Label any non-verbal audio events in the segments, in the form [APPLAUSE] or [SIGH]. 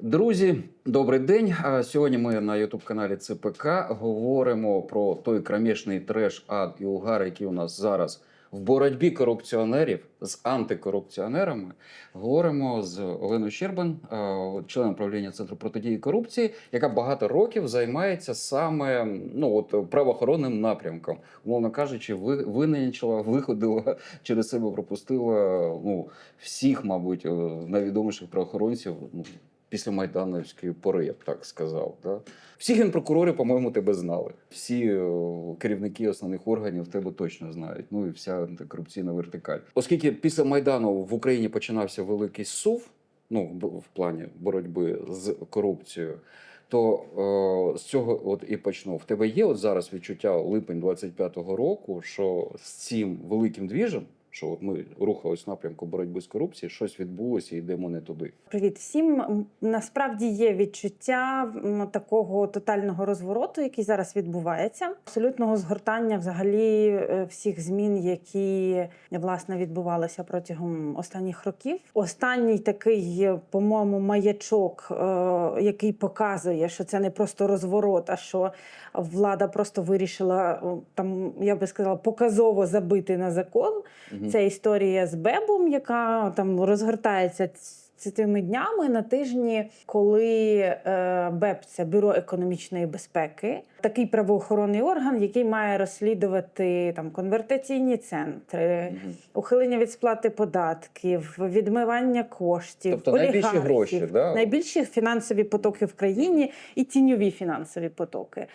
Друзі, добрий день. Сьогодні ми на Ютуб каналі ЦПК говоримо про той кромішний треш, ад і угар, який у нас зараз в боротьбі корупціонерів з антикорупціонерами. Говоримо з Оленою Щербан, членом правління Центру протидії корупції, яка багато років займається саме ну от правоохоронним напрямком. Умовно кажучи, ви виненчила, виходила через себе, пропустила ну всіх, мабуть, е, найвідоміших правоохоронців. Після Майдановської пори, я б так сказав. Да? Всі генпрокурори, по-моєму, тебе знали. Всі е, керівники основних органів тебе точно знають. Ну і вся антикорупційна вертикаль. Оскільки після Майдану в Україні починався великий сув, ну в плані боротьби з корупцією, то е, з цього от і почну. В тебе є от зараз відчуття липень 25-го року, що з цим великим двіжем, що от ми рухались в напрямку боротьби з корупцією, щось відбулося і йдемо не туди. Привіт всім. Насправді є відчуття такого тотального розвороту, який зараз відбувається, абсолютного згортання взагалі е, всіх змін, які власне відбувалися протягом останніх років. Останній такий, е, по-моєму, маячок, е, який показує, що це не просто розворот, а що влада просто вирішила там, я би сказала, показово забити на закон. Мгм. Це історія з Бебом, яка там розгортається цими днями на тижні, коли е, БЕБ це бюро економічної безпеки, такий правоохоронний орган, який має розслідувати там конвертаційні центри, Мгм. ухилення від сплати податків, відмивання коштів, Тобто найбільші гроші, да? найбільші фінансові потоки в країні і тіньові фінансові потоки.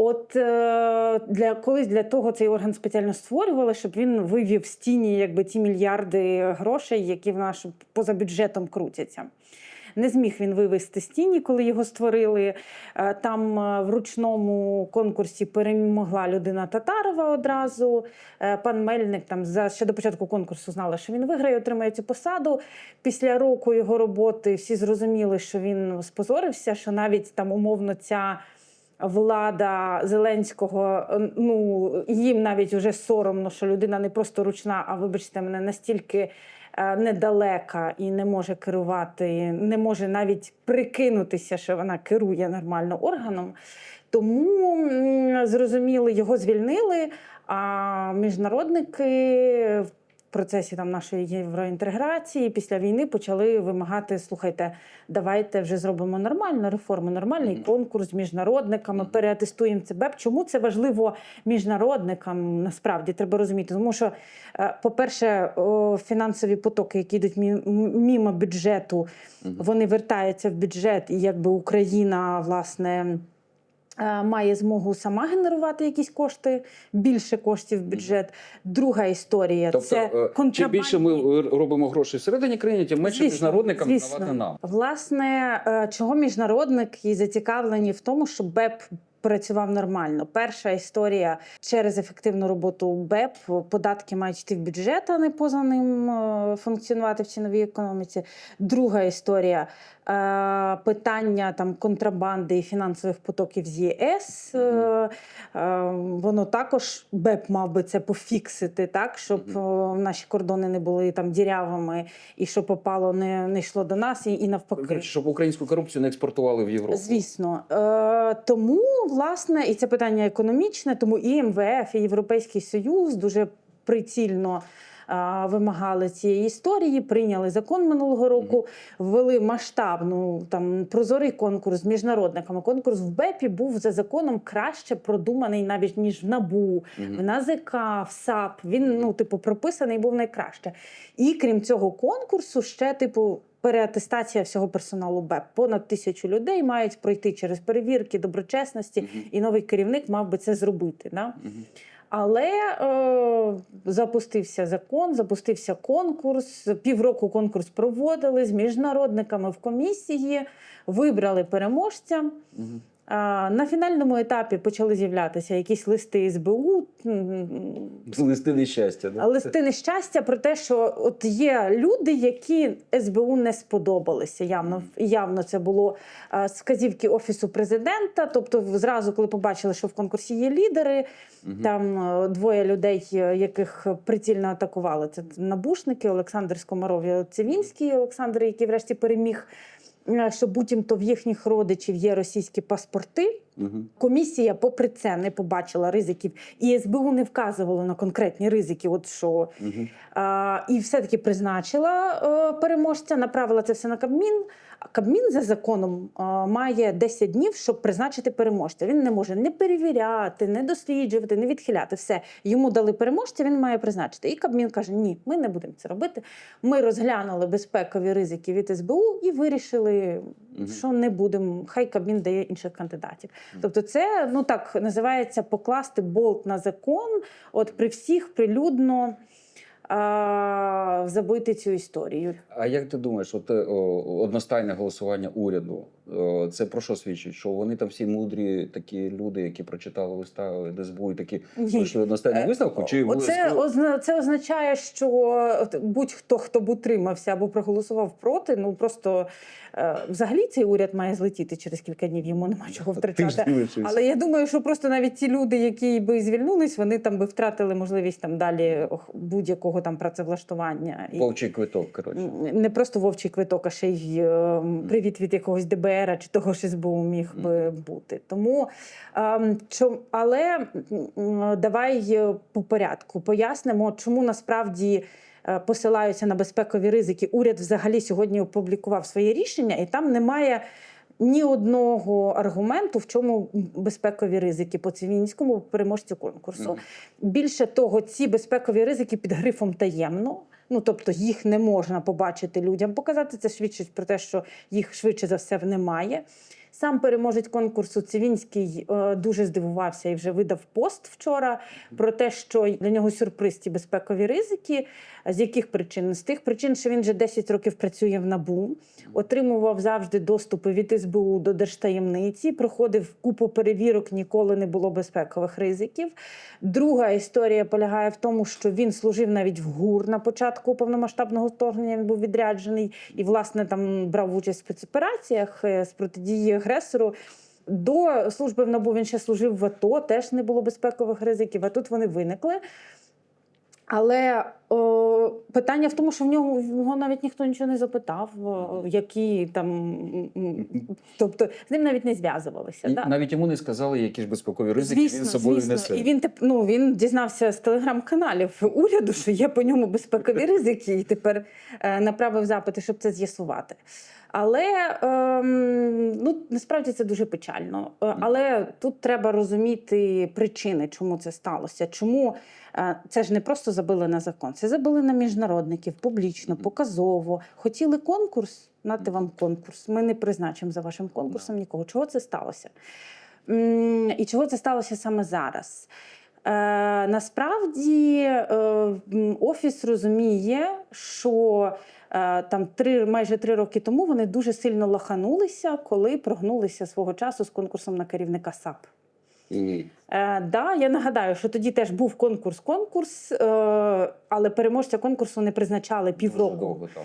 От е, для колись для того цей орган спеціально створювали, щоб він вивів з тіні якби ті мільярди грошей, які в наш поза бюджетом крутяться. Не зміг він вивести з тіні, коли його створили. Е, Там е, в ручному конкурсі перемогла людина Татарова одразу. Пан Мельник там за ще до початку конкурсу знали, що він виграє, отримає цю посаду. Після року його роботи всі зрозуміли, що він спозорився, що навіть там умовно ця влада Зеленського, ну їм навіть вже соромно, що людина не просто ручна, а вибачте мене настільки. е, Недалека і не може керувати, не може навіть прикинутися, що вона керує нормально органом. Тому зрозуміли, його звільнили. А міжнародники процесі там нашої євроінтеграції після війни почали вимагати: слухайте, давайте вже зробимо нормальну реформу, нормальний Мгм. конкурс з міжнародниками, Мгм. переатестуємо це Чому це важливо міжнародникам? Насправді треба розуміти, тому що, е, по-перше, фінансові потоки, які йдуть мімо бюджету, Мгм. вони вертаються в бюджет, і якби Україна власне. Е, Має змогу сама генерувати якісь кошти, більше коштів в бюджет. Друга історія Тобто, це е, чим більше ми робимо грошей всередині країни, тим менше Звісно, міжнародникам звісно. давати нам. Власне, е, чого міжнародники зацікавлені в тому, щоб БЕП працював нормально. Перша історія через ефективну роботу БЕП податки мають йти в бюджет, а не поза ним функціонувати в ціновій економіці. Друга історія питання там контрабанди і фінансових потоків з ЄС. Е, е, Воно також БЕП мав би це пофіксити, так щоб е, наші кордони не були там дірявими, і що попало, не, не йшло до нас, і, і навпаки. Щоб українську корупцію не експортували в Європу. Звісно, е, тому власне і це питання економічне, тому і МВФ, і Європейський Союз дуже прицільно. Вимагали цієї історії, прийняли закон минулого року, ввели масштабну там прозорий конкурс з міжнародниками. Конкурс в БЕПі був за законом краще продуманий навіть ніж в НАБУ, в НАЗК, в САП. Він ну, типу, прописаний був найкраще. І крім цього конкурсу, ще типу. Переатестація всього персоналу БЕП. Понад тисячу людей мають пройти через перевірки доброчесності, Мгм. і новий керівник мав би це зробити. Да? Мгм. Але е, запустився закон, запустився конкурс. Півроку конкурс проводили з міжнародниками в комісії, вибрали переможця. Мгм. На фінальному етапі почали з'являтися якісь листи СБУ, Листи нещастя, да? листи нещастя про те, що от є люди, які СБУ не сподобалися. Явно явно це було з вказівки офісу президента. Тобто, зразу, коли побачили, що в конкурсі є лідери, Мгм. там е, двоє людей, е, яких прицільно атакували. Це набушники Олександр Скомаров і Цивінський Олександр, який врешті переміг. Е, що буцімто в їхніх родичів є російські паспорти. Угу. Комісія, попри це, не побачила ризиків, і СБУ не вказувало на конкретні ризики. От що Угу. а, і все-таки призначила а, переможця, направила це все на Кабмін. Кабмін за законом має 10 днів, щоб призначити переможця. Він не може не перевіряти, не досліджувати, не відхиляти. Все йому дали переможця, він має призначити. І Кабмін каже: Ні, ми не будемо це робити. Ми розглянули безпекові ризики від СБУ і вирішили, Мгм. що не будемо. Хай Кабмін дає інших кандидатів. Тобто, це ну так називається покласти болт на закон, от при всіх прилюдно забити цю історію. А як ти думаєш, от, е, одностайне голосування уряду? О, Це про що свідчить? Що вони там всі мудрі такі люди, які прочитали листа ДСБУ і такі Ні. прийшли одностайну Е, виставку? Чи Оце, озна- це означає, що будь-хто, хто б утримався або проголосував проти, ну просто е, взагалі цей уряд має злетіти через кілька днів, йому нема чого втрачати. Але я думаю, що просто навіть ті люди, які би звільнились, вони там би втратили можливість там далі будь-якого там працевлаштування. Вовчий квиток, коротше. не просто вовчий квиток, а ще й е, привіт від якогось ДБР чи того ж СБУ міг би бути. Тому ем, але давай е, по порядку пояснимо, чому насправді. е, Посилаються на безпекові ризики. Уряд взагалі сьогодні опублікував своє рішення, і там немає ні одного аргументу, в чому безпекові ризики по Цивінському переможцю конкурсу. Мгм. Більше того, ці безпекові ризики під грифом таємно. Ну тобто їх не можна побачити людям, показати. Це свідчить про те, що їх швидше за все немає. Сам переможець конкурсу Цивінський е, дуже здивувався і вже видав пост вчора про те, що для нього сюрприз ці безпекові ризики. З яких причин? З тих причин, що він вже 10 років працює в НАБУ, отримував завжди доступи від СБУ до держтаємниці, проходив купу перевірок, ніколи не було безпекових ризиків. Друга історія полягає в тому, що він служив навіть в ГУР на початку повномасштабного вторгнення. Він був відряджений і, власне, там брав участь в спецопераціях е, з протидії агресору. До служби в НАБУ він ще служив в АТО, теж не було безпекових ризиків, а тут вони виникли. Але о, питання в тому, що в нього, в нього навіть ніхто нічого не запитав, о, які там. Тобто з ним навіть не зв'язувалися. Да. Навіть йому не сказали, які ж безпекові ризики він з собою несе. І він ну, він дізнався з телеграм-каналів уряду, що є по ньому безпекові ризики, і тепер е, направив запити, щоб це з'ясувати. Але ем, ну, насправді це дуже печально. Е, Але тут треба розуміти причини, чому це сталося. Чому е, це ж не просто забили на закон, це забили на міжнародників публічно, показово. Хотіли конкурс, нате вам конкурс. Ми не призначимо за вашим конкурсом нікого. Чого це сталося? І чого це сталося саме зараз? Е, насправді е, офіс розуміє, що е, там три майже три роки тому вони дуже сильно лаханулися, коли прогнулися свого часу з конкурсом на керівника САП. Е, да, я нагадаю, що тоді теж був конкурс-конкурс, е, але переможця конкурсу не призначали Дуже півроку. довго там.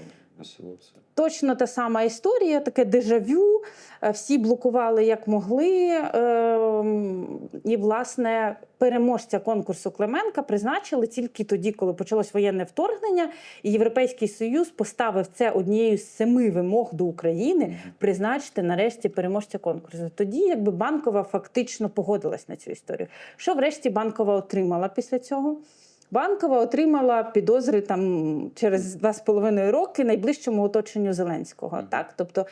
Точно та сама історія, таке дежавю. Е, Всі блокували як могли. ем, І, власне, переможця конкурсу Клименка призначили тільки тоді, коли почалось воєнне вторгнення, і Європейський Союз поставив це однією з семи вимог до України призначити нарешті переможця конкурсу. Тоді, якби банкова фактично погодилась на цю історію. Що врешті банкова отримала після цього? Банкова отримала підозри там через два з половиною роки найближчому оточенню Зеленського. Так, тобто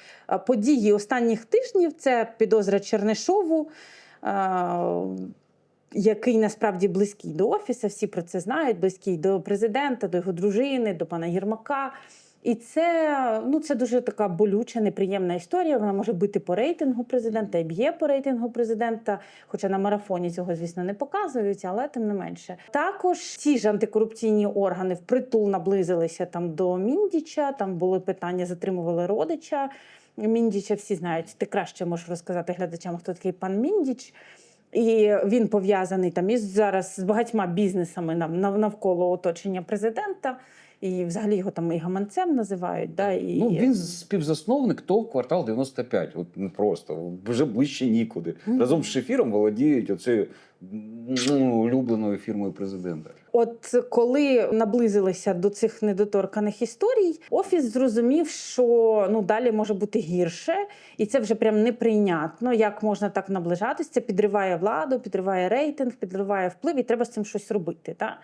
події останніх тижнів це підозра Чернишову. а, Який насправді близький до офісу, всі про це знають, близький до президента, до його дружини, до пана Єрмака. І це, ну, це дуже така болюча, неприємна історія. Вона може бити по рейтингу президента і б'є по рейтингу президента. Хоча на марафоні цього, звісно, не показують, але тим не менше. Також ці ж антикорупційні органи впритул наблизилися там до Міндіча. Там були питання, затримували родича. Міндіча всі знають. Ти краще можеш розказати глядачам, хто такий пан Міндіч. І він пов'язаний там із зараз з багатьма бізнесами навколо оточення президента. І взагалі його там і гаманцем називають. Да, і... Ну, він співзасновник ТОВ квартал 95. От не просто вже ближче нікуди. Разом з Шефіром володіють оцею ну, улюбленою фірмою президента. От коли наблизилися до цих недоторканих історій, офіс зрозумів, що ну далі може бути гірше, і це вже прям неприйнятно. Як можна так наближатись? Це підриває владу, підриває рейтинг, підриває вплив, і треба з цим щось робити. Та?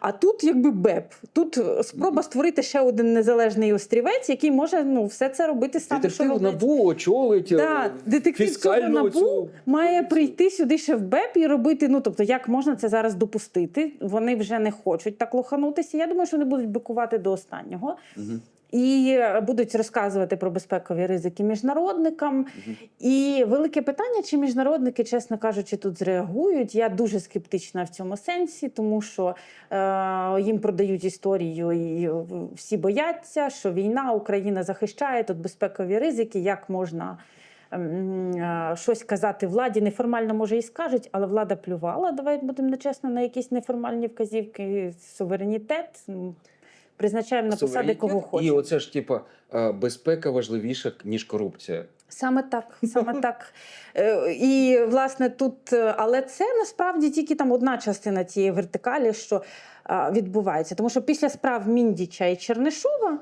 А тут якби БЕП. Тут спроба створити ще один незалежний острівець, який може ну все це робити сам. Детектив. НАБУ очолить Да, е, детектив цього НАБУ цю має прийти сюди ще в БЕП і робити. Ну тобто, як можна це зараз допустити? Вони вже не хочуть так лоханутися. Я думаю, що вони будуть бикувати до останнього. Мгм. І е, будуть розказувати про безпекові ризики міжнародникам. І велике питання, чи міжнародники, чесно кажучи, тут зреагують. Я дуже скептична в цьому сенсі, тому що е, їм продають історію, і всі бояться, що війна Україна захищає тут безпекові ризики. Як можна щось казати владі? Неформально може і скажуть, але влада плювала. Давай будемо чесно на якісь неформальні вказівки. Суверенітет. Призначаємо на посади, кого І оце ж типа е, безпека важливіша ніж корупція. Саме так, саме [LAUGHS] так. Е, І власне тут, е, але це насправді тільки там одна частина цієї вертикалі, що е, відбувається. Тому що після справ Міндіча і Чернишова.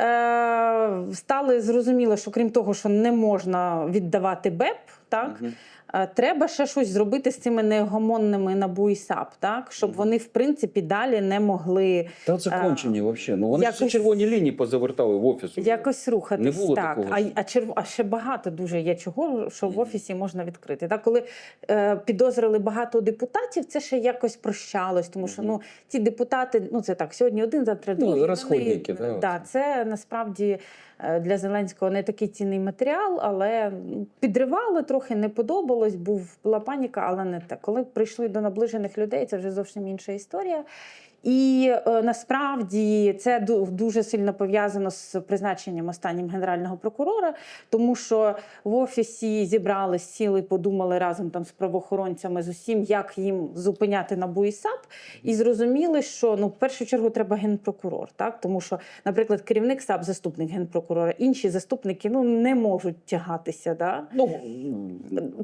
Е, Стали зрозуміло, що крім того, що не можна віддавати БЕП, так е, треба ще щось зробити з цими негомонними НАБУ і САП, так щоб вони в принципі далі не могли Та це Е, кончені взагалі. Ну вони ж всі червоні лінії позавертали в офіс. Якось рухатись. Не було так. такого. А, а, черв... а ще багато дуже є чого, що в офісі можна відкрити. Так, коли е, підозрили багато депутатів, це ще якось прощалось, тому що ну, ці депутати, ну це так, сьогодні один, завтра Ну, розходники, Вони- да, да, це насправді е, для Зеленського не такий цінний матеріал, але підривали трохи, не подобалось, був, була паніка, але не так. Коли прийшли до наближених людей, це вже зовсім інша історія. І е, насправді це дуже сильно пов'язано з призначенням останнім генерального прокурора, тому що в офісі зібрались, сіли, подумали разом там з правоохоронцями з усім, як їм зупиняти НАБУ і САП, і зрозуміли, що ну в першу чергу треба генпрокурор, так тому що, наприклад, керівник САП, заступник генпрокурора, інші заступники ну не можуть тягатися. Да? Ну,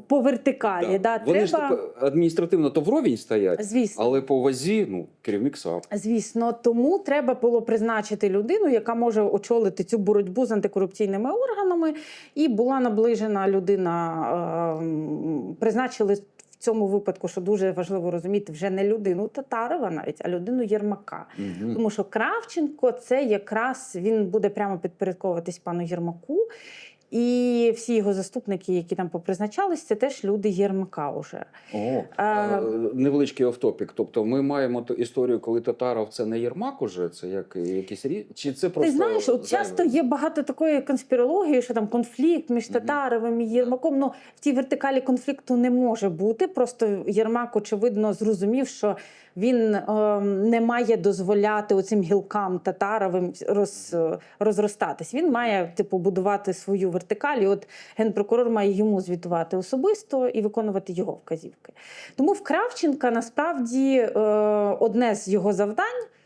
По вертикалі, да. Вони ж треба типу, адміністративно то вровень стоять, звісно. але по вазі, ну, керівник САП. Звісно, тому треба було призначити людину, яка може очолити цю боротьбу з антикорупційними органами. І була наближена людина. ем, Призначили в цьому випадку, що дуже важливо розуміти, вже не людину Татарова, навіть а людину Єрмака. Мгм. Тому що Кравченко це якраз він буде прямо підпорядковуватись пану Єрмаку. І всі його заступники, які там попризначались, це теж люди Єрмака уже. О, А- е, невеличкий офтопік. Тобто ми маємо ту історію, коли Татаров це не Єрмак уже, це як якийсь рі... Чи це просто Ти знаєш, от часто є багато такої конспірології, що там конфлікт між. Татаровим і Єрмаком. Ну в цій вертикалі конфлікту не може бути. Просто Єрмак, очевидно, зрозумів, що він ем, не має дозволяти оцим гілкам татаровим роз, розростатись. Він має типу будувати свою вертикаль. І От генпрокурор має йому звітувати особисто і виконувати його вказівки. Тому в Кравченка насправді е, одне з його завдань.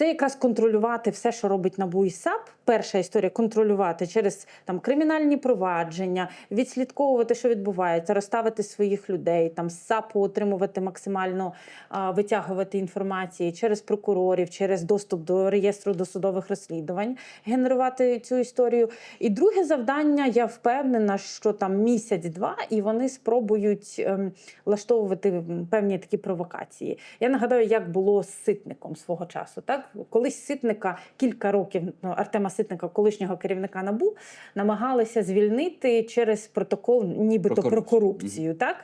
Це якраз контролювати все, що робить НАБУ і САП. Перша історія контролювати через там кримінальні провадження, відслідковувати, що відбувається, розставити своїх людей, там з САПу отримувати максимально а, витягувати інформації через прокурорів, через доступ до реєстру досудових розслідувань, генерувати цю історію. І друге завдання, я впевнена, що там місяць-два, і вони спробують ем, влаштовувати певні такі провокації. Я нагадаю, як було з ситником свого часу. Так колись ситника кілька років ну, Артема Ситника, колишнього керівника НАБУ, намагалися звільнити через протокол, нібито Про про корупцію. корупцію. Так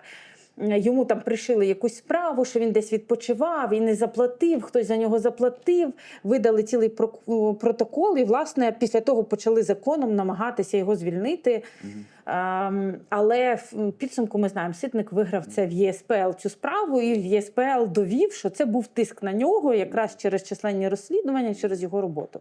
йому там пришили якусь справу, що він десь відпочивав і не заплатив. Хтось за нього заплатив, видали цілий протокол, і власне після того почали законом намагатися його звільнити. Мгм. Ем, але в підсумку ми знаємо, Ситник виграв це в ЄСПЛ цю справу, і в ЄСПЛ довів, що це був тиск на нього якраз через численні розслідування, через його роботу.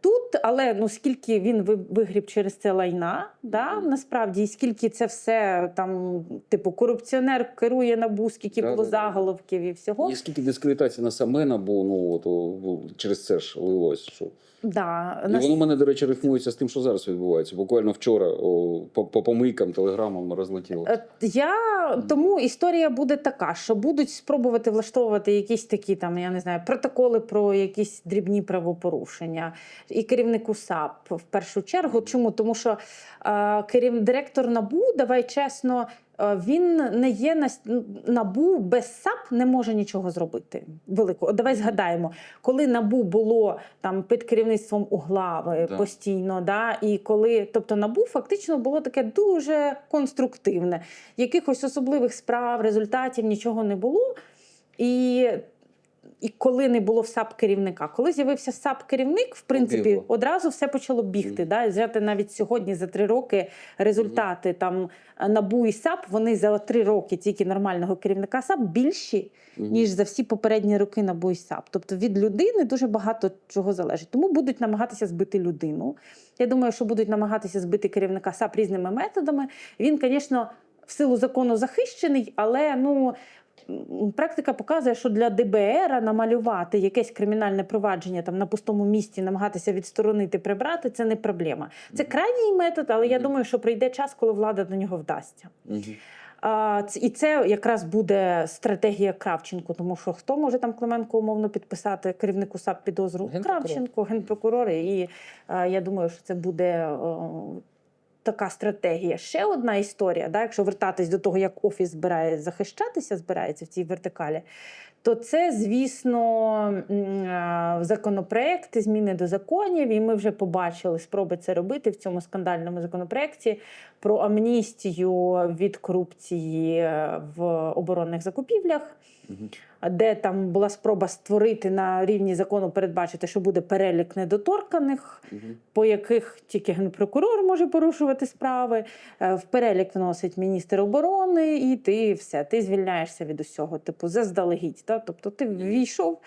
Тут, але ну скільки він ви- вигріб через це лайна, да, насправді, і скільки це все там, типу, корупціонер керує набу, скільки Да, було да, да. заголовків і всього. І скільки дискредитації на саме набу, ну от через це ж лилось. Що... Да, І нас- воно в мене, до речі, рифмується з тим, що зараз відбувається. Буквально вчора о, по, по помийкам, телеграмам розлетіло. Е, я тому історія буде така, що будуть спробувати влаштовувати якісь такі там, я не знаю, протоколи про якісь дрібні правопорушення і керівнику САП в першу чергу. Чому? Тому що е, керів... директор НАБУ, давай чесно. Е, Він не є на набу без САП не може нічого зробити. Великого. Давай згадаємо, коли набу було там під керівництвом углави Да. постійно, да, і коли, тобто набу фактично було таке дуже конструктивне. Якихось особливих справ, результатів нічого не було. І, і коли не було в САП керівника, коли з'явився САП керівник, в принципі, Побігло. одразу все почало бігти. Да? І взяти навіть сьогодні за три роки результати там НАБУ і САП, вони за три роки тільки нормального керівника САП більші, Мгм. ніж за всі попередні роки НАБУ і САП. Тобто від людини дуже багато чого залежить. Тому будуть намагатися збити людину. Я думаю, що будуть намагатися збити керівника САП різними методами. Він, звісно, в силу закону захищений, але ну. Практика показує, що для ДБР намалювати якесь кримінальне провадження там на пустому місці, намагатися відсторонити, прибрати це не проблема. Це крайній метод, але я думаю, що прийде час, коли влада до нього вдасться. А, і це якраз буде стратегія Кравченко, тому що хто може там Клименко умовно підписати керівнику САП підозру? Генпрокурор. Кравченко, генпрокурор. І а, я думаю, що це буде. Така стратегія. Ще одна історія, да, якщо вертатись до того, як офіс збирає захищатися, збирається в цій вертикалі, то це, звісно, законопроекти, зміни до законів, і ми вже побачили спроби це робити в цьому скандальному законопроекті про амністію від корупції е, в оборонних закупівлях, Мгм. де там була спроба створити на рівні закону передбачити, що буде перелік недоторканих, Мгм. по яких тільки генпрокурор може порушувати справи. Е, В перелік вносить міністр оборони, і ти все, ти звільняєшся від усього, типу, заздалегідь. Да? Тобто ти ввійшов.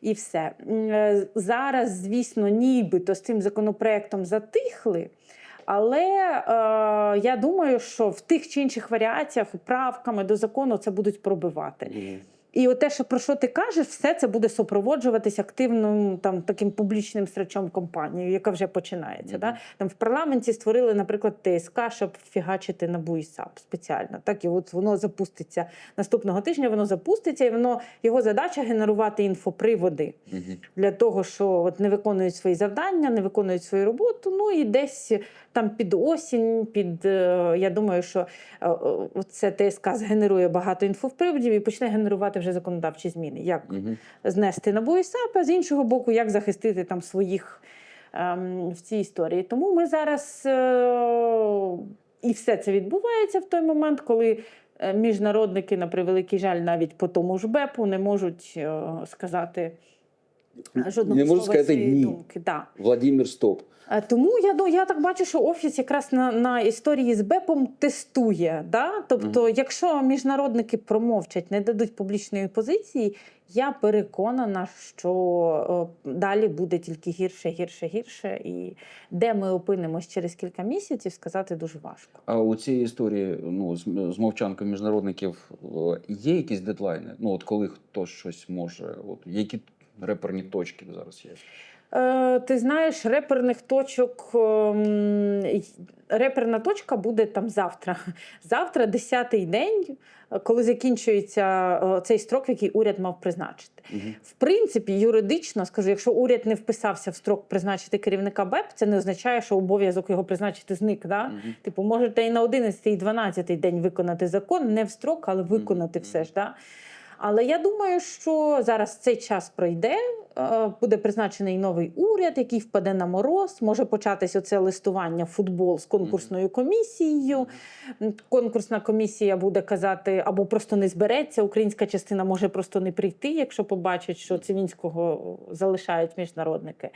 І все е, зараз, звісно, нібито з цим законопроектом затихли. Але е, я думаю, що в тих чи інших варіаціях правками до закону це будуть пробивати. І от те, що про що ти кажеш, все це буде супроводжуватись активним там таким публічним срачом компанією, яка вже починається. Мгм. Да? Там в парламенті створили, наприклад, ТСК, щоб фігачити на і САП спеціально. Так і от воно запуститься наступного тижня. Воно запуститься, і воно його задача генерувати інфоприводи Мгм. для того, що от не виконують свої завдання, не виконують свою роботу. Ну і десь там під осінь, під е, я думаю, що е, е, це ТСК згенерує багато інфоприводів і почне генерувати вже законодавчі зміни. Як Мгм. знести на САП, а з іншого боку, як захистити там своїх ем, в цій історії. Тому ми зараз е, і все це відбувається в той момент, коли. Міжнародники, на превеликий жаль, навіть по тому ж БЕПу не можуть сказати жодного Не можуть слова сказати ні. думки. Да. Владимир Стоп. Е, Тому я, ду- я так бачу, що офіс якраз на, на історії з БЕПом тестує. Да? Тобто, якщо міжнародники промовчать, не дадуть публічної позиції, я переконана, що е, далі буде тільки гірше, гірше, гірше. І де ми опинимось через кілька місяців, сказати дуже важко. А у цій історії ну, з, з мовчанкою міжнародників е, є якісь дедлайни? Ну, от коли хтось щось може, от які реперні точки зараз є? Е, ти знаєш, реперних точок. ем, Реперна точка буде там завтра. [LAUGHS] Завтра, 10-й день, коли закінчується е, цей строк, який уряд мав призначити. Мгм. В принципі, юридично скажу, якщо уряд не вписався в строк призначити керівника БЕП, це не означає, що обов'язок його призначити зник. Да? Мгм. Типу, можете і на 11 і 12 день виконати закон, не в строк, але виконати Мгм. все ж. Да? Але я думаю, що зараз цей час пройде, е, буде призначений новий уряд, який впаде на мороз. Може початись оце листування в футбол з конкурсною комісією. Конкурсна комісія буде казати, або просто не збереться. Українська частина може просто не прийти, якщо побачать, що Цивінського залишають міжнародники.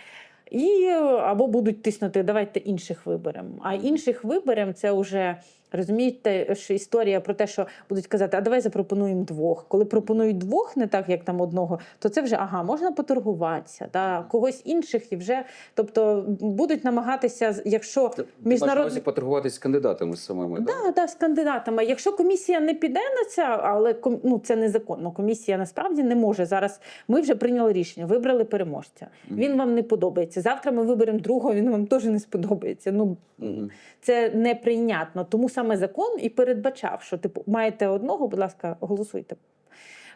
І е, або будуть тиснути, давайте інших виберемо. А інших виберемо це вже розумієте, що історія про те, що будуть казати, а давай запропонуємо двох. Коли пропонують двох, не так як там одного, то це вже ага, можна поторгуватися, да, когось інших і вже. Тобто будуть намагатися, якщо міжнародні поторгуватись з кандидатами самими. да? Да, да, з кандидатами. Якщо комісія не піде на це, але ну, це незаконно. Комісія насправді не може зараз. Ми вже прийняли рішення, вибрали переможця. Він вам не подобається. Завтра ми виберемо другого, він вам теж не сподобається. Ну це неприйнятно. Тому саме закон і передбачав, що типу маєте одного, будь ласка, голосуйте,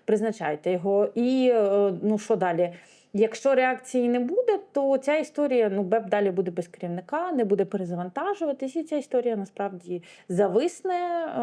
призначайте його. І е, ну що далі? Якщо реакції не буде, то ця історія ну БЕП далі буде без керівника, не буде перезавантажуватись, і ця історія насправді зависне е,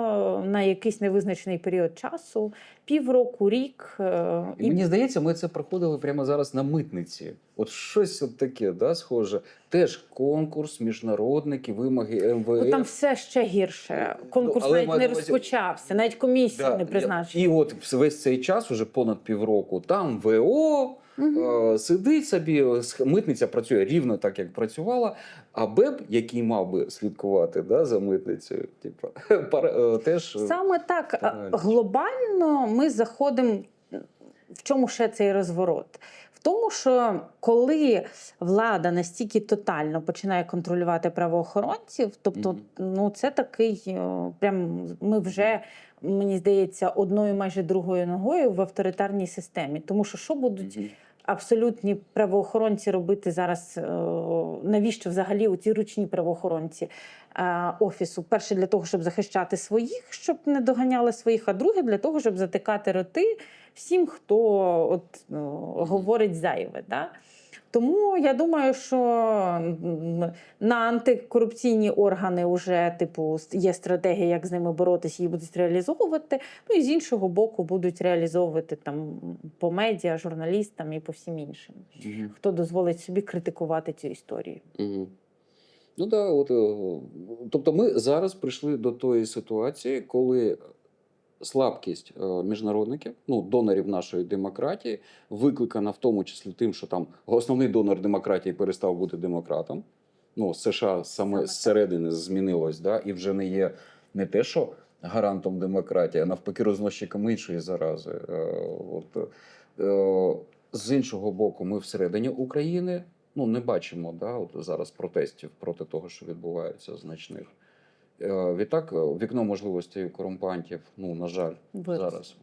на якийсь невизначений період часу, півроку, рік. е, І мені здається, ми це проходили прямо зараз на митниці. От щось от таке, да, схоже. Теж конкурс, міжнародники, вимоги МВФ. Ну, там все ще гірше. Конкурс але навіть маю не розпочався, навіть комісію Да, не призначили. І от весь цей час, уже понад півроку, там ВО Е, сидить собі, сх- митниця працює рівно так, як працювала. А БЕП, який мав би слідкувати да, за митницею, типу, [LAUGHS] пара- е, теж е, Саме так а, глобально ми заходимо. В чому ще цей розворот? В тому, що коли влада настільки тотально починає контролювати правоохоронців, тобто, ну це такий прям ми вже. Мені здається, одною майже другою ногою в авторитарній системі. Тому що що будуть Мгм. Абсолютні правоохоронці робити зараз. е, Навіщо взагалі у ці ручні правоохоронці е, офісу? Перше для того, щоб захищати своїх, щоб не доганяли своїх, а друге для того, щоб затикати роти всім, хто от, ну, говорить зайве. Да? Тому я думаю, що на антикорупційні органи вже типу є стратегія, як з ними боротися, її будуть реалізовувати. Ну і з іншого боку будуть реалізовувати там по медіа, журналістам і по всім іншим, Мгм. хто дозволить собі критикувати цю історію. Мгм. Ну да, от, е, тобто ми зараз прийшли до тої ситуації, коли слабкість е, міжнародників, ну, донорів нашої демократії, викликана в тому числі тим, що там основний донор демократії перестав бути демократом. Ну, США Саме зсередини змінилось, да, і вже не є не те, що гарантом демократії, а навпаки, розносчиком іншої зарази. Е, От, е, з іншого боку, ми всередині України ну, не бачимо да, от зараз протестів проти того, що відбувається значних. Е, Відтак, е, вікно можливостей корумпантів, ну, на жаль, Вирос. зараз.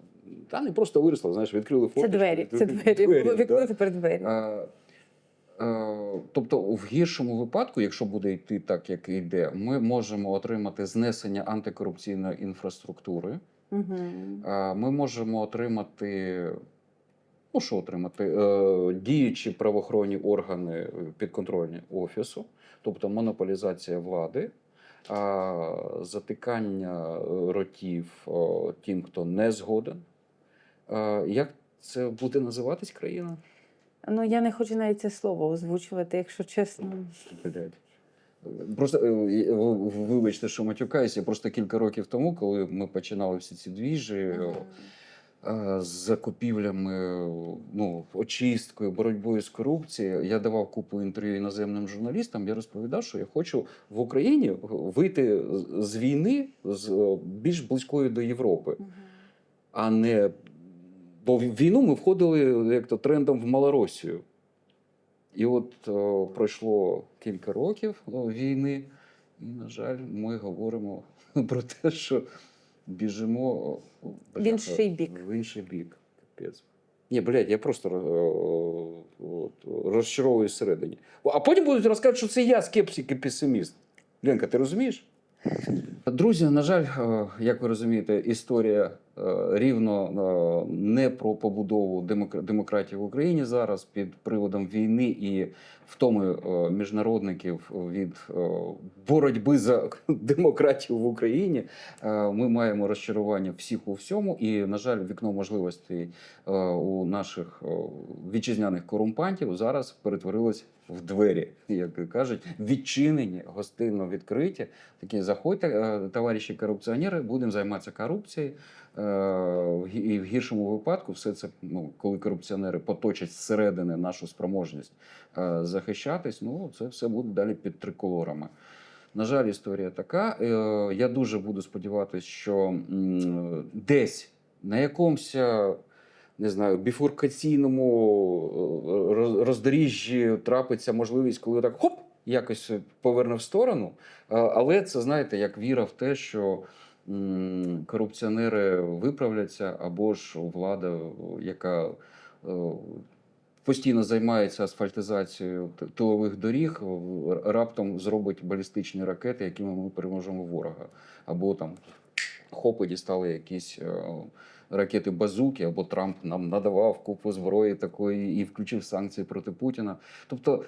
Та не просто виросло, знаєш, відкрили Це двері, це відкрили двері. Вікно, тепер двері. Е, е, Тобто, в гіршому випадку, якщо буде йти так, як йде, ми можемо отримати знесення антикорупційної інфраструктури. Е, Ми можемо отримати. Ну, що отримати? Діючі правоохоронні органи підконтрольні офісу, тобто монополізація влади, а, затикання е, ротів тим, хто не згоден. Як це буде називатись країна? Ну я не хочу навіть це слово озвучувати, якщо чесно. Блядь. Просто е, ви- вибачте, що матюкаюся. Просто кілька років тому, коли ми починали всі ці двіжі е, з закупівлями, ну, очисткою, боротьбою з корупцією, я давав купу інтерв'ю іноземним журналістам. Я розповідав, що я хочу в Україні вийти з- війни з е, більш близькою до Європи, а не. Бо в війну ми входили як то трендом в Малоросію. І от о, пройшло кілька років о, війни, і, на жаль, ми говоримо [LAUGHS] про те, що біжимо В інший бік. В інший бік. Капець. Ні, блядь, я просто розчаровую розчаровуюсь всередині. А потім будуть розказувати, що це я скептик і песиміст. Ленка, ти розумієш? Друзі, на жаль, е, як ви розумієте, історія е, рівно е, не про побудову демократії в Україні зараз під приводом війни і втоми е, міжнародників від е, боротьби за [LAUGHS] демократію в Україні. Е, Ми маємо розчарування всіх у всьому, і, на жаль, вікно можливостей е, у наших е, вітчизняних корумпантів зараз перетворилось в двері, як кажуть, відчинені, гостинно відкриті. Такі заходьте, е, товариші корупціонери, будемо займатися корупцією. Е, І в гіршому випадку, все це, ну, коли корупціонери поточать зсередини нашу спроможність е, захищатись, ну це все буде далі під триколорами. На жаль, історія така. Я дуже буду сподіватися, що десь на якомусь, не знаю, біфуркаційному е, роздоріжжі трапиться можливість, коли так хоп, якось поверне в сторону. Е, Але це знаєте, як віра в те, що корупціонери виправляться, або ж влада, яка е, постійно займається асфальтизацією тилових доріг, раптом зробить балістичні ракети, якими ми переможемо ворога. Або там хопи дістали якісь е, ракети базуки, або Трамп нам надавав купу зброї такої і включив санкції проти Путіна. Тобто.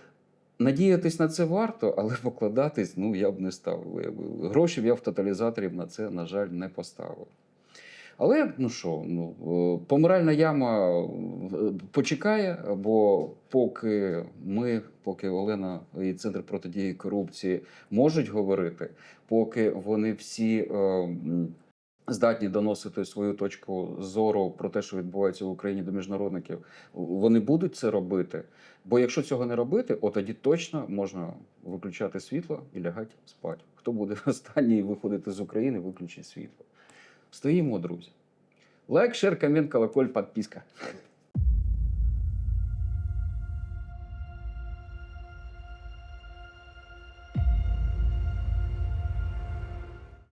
Надіятись на це варто, але покладатись ну я б не став. Я Гроші я в тоталізаторів на це, на жаль, не поставив. Але ну що, ну е, помиральна яма е, почекає, бо поки ми, поки Олена і Центр протидії корупції можуть говорити, поки вони всі е, здатні доносити свою точку зору про те, що відбувається в Україні до міжнародників, вони будуть це робити. Бо якщо цього не робити, от тоді точно можна виключати світло і лягати спати. Хто буде [LAUGHS] останній виходити з України, виключить світло. Стоїмо, друзі. Лайк, шер, комент, колоколь, підписка.